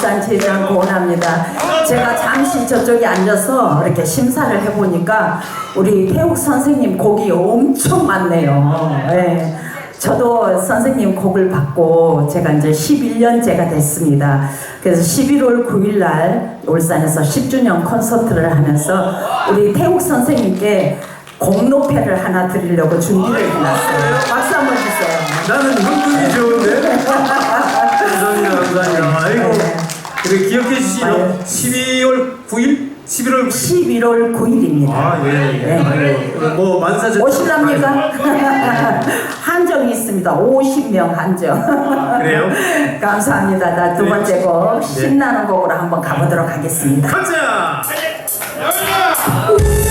울산 제장 고은합니다. 제가 잠시 저쪽에 앉아서 이렇게 심사를 해보니까 우리 태욱 선생님 곡이 엄청 많네요. 예. 저도 선생님 곡을 받고 제가 이제 11년째가 됐습니다. 그래서 11월 9일 날 울산에서 10주년 콘서트를 하면서 우리 태욱 선생님께 공로패를 하나 드리려고 준비를 해놨어요. 박수 한번 주세요. 나는 흥분이 좋은데. 감사합니다, 감사합니다. 아이고. 네. 그래 기억해 주시죠. 아유. 12월 9일, 11월 9일. 11월 9일입니다. 아 예. 예. 네. 아이고. 뭐 만사절. 오실랍니까? 한정이 있습니다. 50명 한정. 아, 그래요? 감사합니다. 나 두 번째 곡 신나는 곡으로 한번 가보도록 하겠습니다. 가자. 야!